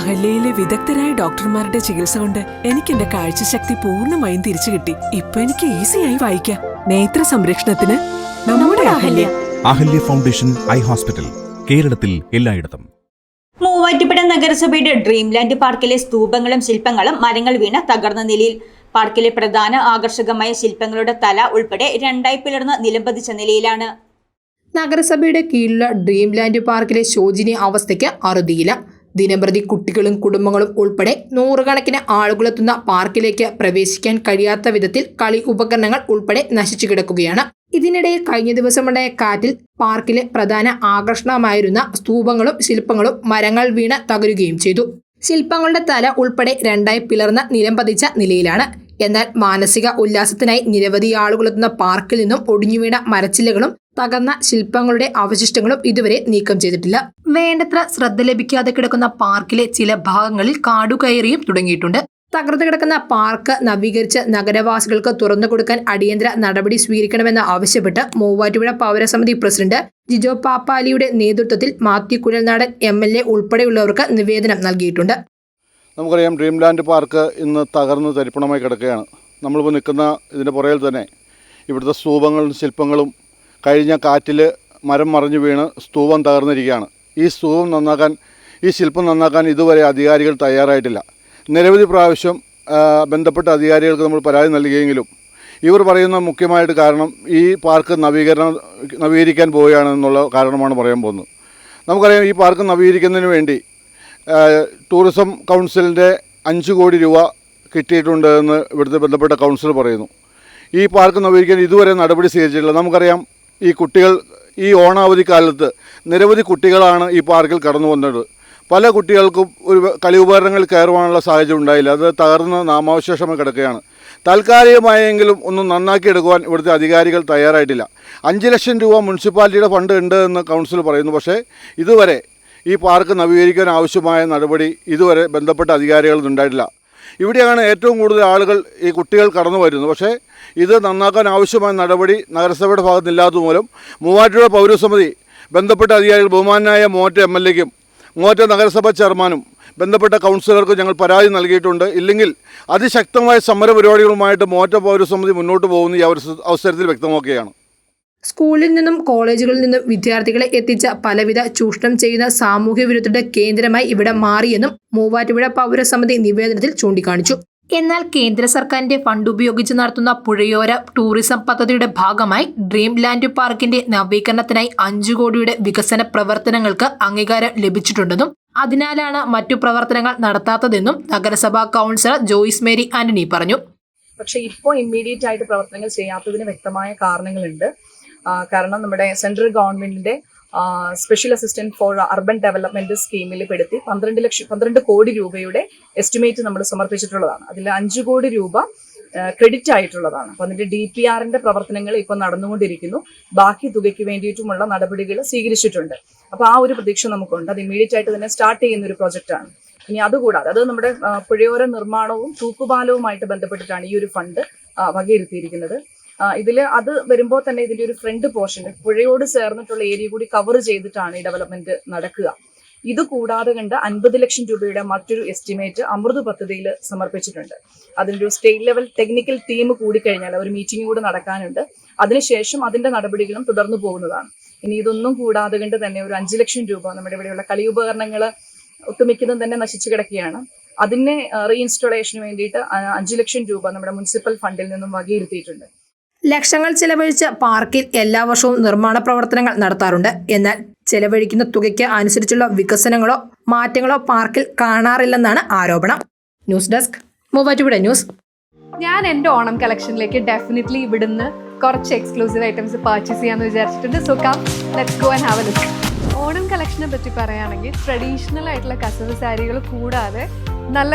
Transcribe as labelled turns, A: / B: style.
A: അഹല്യയിലെ വിദഗ്ധരായ ഡോക്ടർമാരുടെ ചികിത്സ കൊണ്ട് എനിക്ക് എന്റെ കാഴ്ചശക്തി പൂർണമായും തിരിച്ചു കിട്ടി. ഇപ്പൊ എനിക്ക് ഈസിയായി വായിക്കാം. നേത്ര സംരക്ഷണത്തിന് നമ്മുടെ Ahalya.
B: Ahalya foundation eye hospital കേരളത്തിൽ എല്ലായിടത്തും.
C: മൂവാറ്റുപുഴ നഗരസഭയുടെ ഡ്രീംലാൻഡ് പാർക്കിലെ സ്തൂപങ്ങളും ശില്പങ്ങളും മരങ്ങൾ വീണ തകർന്ന നിലയിൽ. പാർക്കിലെ പ്രധാന ആകർഷകമായ ശില്പങ്ങളുടെ തല ഉൾപ്പെടെ രണ്ടായി പിളർന്ന് നിലംപതിച്ച നിലയിലാണ്.
D: നഗരസഭയുടെ കീഴിലുള്ള ഡ്രീം ലാൻഡ് പാർക്കിലെ ശോചനീയ അവസ്ഥയ്ക്ക് അറുതിയില്ല ദിനംപ്രതി കുട്ടികളും കുടുംബങ്ങളും ഉൾപ്പെടെ നൂറുകണക്കിന് ആളുകളെത്തുന്ന പാർക്കിലേക്ക് പ്രവേശിക്കാൻ കഴിയാത്ത വിധത്തിൽ കളി ഉപകരണങ്ങൾ ഉൾപ്പെടെ നശിച്ചു കിടക്കുകയാണ്. ഇതിനിടയിൽ കഴിഞ്ഞ ദിവസമുണ്ടായ കാറ്റിൽ പാർക്കിലെ പ്രധാന ആകർഷണമായിരുന്ന സ്തൂപങ്ങളും ശില്പങ്ങളും മരങ്ങൾ വീണ് തകരുകയും ചെയ്തു. ശില്പങ്ങളുടെ തല ഉൾപ്പെടെ രണ്ടായി പിളർന്ന നിലം പതിച്ച നിലയിലാണ്. എന്നാൽ മാനസിക ഉല്ലാസത്തിനായി നിരവധി ആളുകളെത്തുന്ന പാർക്കിൽ നിന്നും ഒടിഞ്ഞുവീണ മരച്ചില്ലകളും തകർന്ന ശില്പങ്ങളുടെ അവശിഷ്ടങ്ങളും ഇതുവരെ നീക്കം ചെയ്തിട്ടില്ല. വേണ്ടത്ര ശ്രദ്ധ ലഭിക്കാതെ കിടക്കുന്ന പാർക്കിലെ ചില ഭാഗങ്ങളിൽ കാടുകയറിയും തുടങ്ങിയിട്ടുണ്ട്. തകർന്നു കിടക്കുന്ന പാർക്ക് നവീകരിച്ച് നഗരവാസികൾക്ക് തുറന്നു കൊടുക്കാൻ അടിയന്തര നടപടി സ്വീകരിക്കണമെന്ന് ആവശ്യപ്പെട്ട് മൂവാറ്റുപുഴ പൗരസമിതി പ്രസിഡന്റ് ജിജോ പാപ്പാലിയുടെ നേതൃത്വത്തിൽ Mathew Kuzhalnadan M L A ഉൾപ്പെടെയുള്ളവർക്ക് നിവേദനം നൽകിയിട്ടുണ്ട്.
E: നമുക്കറിയാം ഡ്രീം ലാൻഡ് പാർക്ക് ഇന്ന് തകർന്ന് തരിപ്പണമായി കിടക്കുകയാണ്. നമ്മളിപ്പോൾ നിൽക്കുന്ന ഇതിന്റെ പുറകിൽ തന്നെ ഇവിടുത്തെ സ്തൂപങ്ങളും ശില്പങ്ങളും കഴിഞ്ഞ കാറ്റിൽ മരം മറിഞ്ഞു വീണ് സ്തൂപം തകർന്നിരിക്കുകയാണ്. ഈ സ്തൂപം നന്നാക്കാൻ ഈ ശില്പം നന്നാക്കാൻ ഇതുവരെ അധികാരികൾ തയ്യാറായിട്ടില്ല. നിരവധി പ്രാവശ്യം ബന്ധപ്പെട്ട അധികാരികൾക്ക് നമ്മൾ പരാതി നൽകിയെങ്കിലും ഇവർ പറയുന്ന മുഖ്യമായിട്ട് കാരണം ഈ പാർക്ക് നവീകരണം നവീകരിക്കാൻ പോവുകയാണെന്നുള്ള കാരണമാണ് പറയാൻ പോകുന്നത്. നമുക്കറിയാം ഈ പാർക്ക് നവീകരിക്കുന്നതിന് വേണ്ടി ടൂറിസം കൗൺസിലിന്റെ അഞ്ച് കോടി രൂപ കിട്ടിയിട്ടുണ്ട് എന്ന് ഇവിടുത്തെ ബന്ധപ്പെട്ട കൗൺസിൽ പറയുന്നു. ഈ പാർക്ക് നവീകരിക്കാൻ ഇതുവരെ നടപടി സ്വീകരിച്ചിട്ടില്ല. നമുക്കറിയാം ഈ കുട്ടികൾ ഈ ഓണാവധി കാലത്ത് നിരവധി കുട്ടികളാണ് ഈ പാർക്കിൽ കടന്നു വന്നത്. പല കുട്ടികൾക്കും ഒരു കളി ഉപകരണങ്ങളിൽ കയറുവാനുള്ള സാഹചര്യം ഉണ്ടായില്ല. അത് തകർന്ന് നാമാവശേഷമായി കിടക്കുകയാണ്. താൽക്കാലികമായെങ്കിലും ഒന്ന് നന്നാക്കി എടുക്കുവാൻ ഇവിടുത്തെ അധികാരികൾ തയ്യാറായിട്ടില്ല. അഞ്ച് ലക്ഷം രൂപ മുനിസിപ്പാലിറ്റിയുടെ ഫണ്ട് ഉണ്ട് എന്ന് കൗൺസിൽ പറയുന്നു. പക്ഷേ ഇതുവരെ ഈ പാർക്ക് നവീകരിക്കാൻ ആവശ്യമായ നടപടി ഇതുവരെ ബന്ധപ്പെട്ട അധികാരികളിൽ ഉണ്ടായിട്ടില്ല ഇവിടെയാണ് ഏറ്റവും കൂടുതൽ ആളുകൾ ഈ കുട്ടികൾ കടന്നു വരുന്നത്. പക്ഷേ ഇത് നന്നാക്കാൻ ആവശ്യമായ നടപടി നഗരസഭയുടെ ഭാഗത്തില്ലാത്തത് മൂലം മൂവാറ്റുപുഴ പൗരസമിതി ബന്ധപ്പെട്ട അധികാരികൾ ബഹുമാനായ മോറ്റ എം എൽ എക്കും മോറ്റ നഗരസഭ ചെയർമാനും ബന്ധപ്പെട്ട കൗൺസിലർക്കും ഞങ്ങൾ പരാതി നൽകിയിട്ടുണ്ട്. ഇല്ലെങ്കിൽ അതിശക്തമായ സമര പരിപാടികളുമായിട്ട് മോറ്റ പൗരസമിതി മുന്നോട്ട് പോകുന്ന ഈ അവസരത്തിൽ വ്യക്തമാക്കുകയാണ്.
D: സ്കൂളിൽ നിന്നും കോളേജുകളിൽ നിന്നും വിദ്യാർത്ഥികളെ എത്തിച്ച പലവിധ ചൂഷണം ചെയ്യുന്ന സാമൂഹ്യ വിരുദ്ധരുടെ കേന്ദ്രമായി ഇവിടെ മാറിയെന്നും മൂവാറ്റുപുഴ പൗരസമിതി നിവേദനത്തിൽ ചൂണ്ടിക്കാണിച്ചു. എന്നാൽ കേന്ദ്ര സർക്കാരിന്റെ ഫണ്ട് ഉപയോഗിച്ച് നടത്തുന്ന പുഴയോര ടൂറിസം പദ്ധതിയുടെ ഭാഗമായി ഡ്രീം ലാൻഡ് പാർക്കിന്റെ നവീകരണത്തിനായി അഞ്ചു കോടിയുടെ വികസന പ്രവർത്തനങ്ങൾക്ക് അംഗീകാരം ലഭിച്ചിട്ടുണ്ടെന്നും അതിനാലാണ് മറ്റു പ്രവർത്തനങ്ങൾ നടത്താത്തതെന്നും നഗരസഭാ കൗൺസിലർ ജോയിസ് മേരി ആന്റണി പറഞ്ഞു.
F: പക്ഷേ ഇപ്പോൾ ഇമ്മീഡിയറ്റ് ആയിട്ട് പ്രവർത്തനങ്ങൾ ചെയ്യാത്തതിന് വ്യക്തമായ കാരണങ്ങളുണ്ട്. കാരണം നമ്മുടെ സെൻട്രൽ ഗവൺമെന്റിന്റെ special assistant for urban development സ്കീമിൽ പെടുത്തി പന്ത്രണ്ട് ലക്ഷം പന്ത്രണ്ട് കോടി രൂപയുടെ എസ്റ്റിമേറ്റ് നമ്മൾ സമർപ്പിച്ചിട്ടുള്ളതാണ്. അതിൽ അഞ്ച് കോടി രൂപ ക്രെഡിറ്റ് ആയിട്ടുള്ളതാണ്. അപ്പൊ അതിന്റെ ഡി പി ആറിന്റെ പ്രവർത്തനങ്ങൾ ഇപ്പോൾ നടന്നുകൊണ്ടിരിക്കുന്നു. ബാക്കി തുകയ്ക്ക് വേണ്ടിയിട്ടുമുള്ള നടപടികൾ സ്വീകരിച്ചിട്ടുണ്ട്. അപ്പൊ ആ ഒരു പ്രതീക്ഷ നമുക്കുണ്ട്. അത് ഇമ്മീഡിയറ്റ് ആയിട്ട് തന്നെ സ്റ്റാർട്ട് ചെയ്യുന്ന ഒരു പ്രോജക്റ്റ് ആണ് ഇനി അതുകൂടാതെ അത് നമ്മുടെ പുഴയോര നിർമ്മാണവും തൂക്കുപാലവുമായിട്ട് ബന്ധപ്പെട്ടിട്ടാണ് ഈ ഒരു ഫണ്ട് വകയിരുത്തിയിരിക്കുന്നത്. ഇതിൽ അത് വരുമ്പോൾ തന്നെ ഇതിന്റെ ഒരു ഫ്രണ്ട് പോർഷൻ പുഴയോട് ചേർന്നിട്ടുള്ള ഏരിയ കൂടി കവർ ചെയ്തിട്ടാണ് ഈ ഡെവലപ്മെന്റ് നടക്കുക. ഇത് കൂടാതെ കണ്ട് അൻപത് ലക്ഷം രൂപയുടെ മറ്റൊരു എസ്റ്റിമേറ്റ് അമൃത് പദ്ധതിയിൽ സമർപ്പിച്ചിട്ടുണ്ട്. അതിന്റെ ഒരു സ്റ്റേറ്റ് ലെവൽ ടെക്നിക്കൽ ടീം കൂടിക്കഴിഞ്ഞാൽ ഒരു മീറ്റിംഗ് കൂടെ നടക്കാനുണ്ട്. അതിനുശേഷം അതിന്റെ നടപടികളും തുടർന്നു പോകുന്നതാണ്. ഇനി ഇതൊന്നും കൂടാതെ കണ്ട് തന്നെ ഒരു അഞ്ച് ലക്ഷം രൂപ നമ്മുടെ ഇവിടെയുള്ള കളി ഉപകരണങ്ങൾ ഒട്ടുമിക്കതും തന്നെ നശിച്ചു കിടക്കുകയാണ്. അതിനെ റീഇൻസ്റ്റോളേഷന് വേണ്ടിയിട്ട് അഞ്ചു ലക്ഷം രൂപ നമ്മുടെ മുനിസിപ്പൽ ഫണ്ടിൽ നിന്നും വകയിരുത്തിയിട്ടുണ്ട്.
D: ലക്ഷങ്ങൾ ചെലവഴിച്ച് പാർക്കിൽ എല്ലാ വർഷവും നിർമ്മാണ പ്രവർത്തനങ്ങൾ നടത്താറുണ്ട്. എന്നാൽ ചെലവഴിക്കുന്ന തുകയ്ക്ക് അനുസരിച്ചുള്ള വികസനങ്ങളോ മാറ്റങ്ങളോ പാർക്കിൽ കാണാറില്ലെന്നാണ് ആരോപണം. News desk Muvattupuzha news.
G: ഞാൻ എന്റെ ഓണം കളക്ഷനിലേക്ക് ഡെഫിനറ്റ്ലി ഇവിടുന്ന് കുറച്ച് എക്സ്ക്ലൂസീവ് ഐറ്റംസ് പർച്ചേസ് ചെയ്യാമെന്ന് വിചാരിച്ചിട്ടുണ്ട്. So come let's go and have a look Onam കളക്ഷനെ പറ്റി പറയുകയാണെങ്കിൽ ട്രഡീഷണൽ ആയിട്ടുള്ള കസവ് സാരികൾ കൂടാതെ നല്ല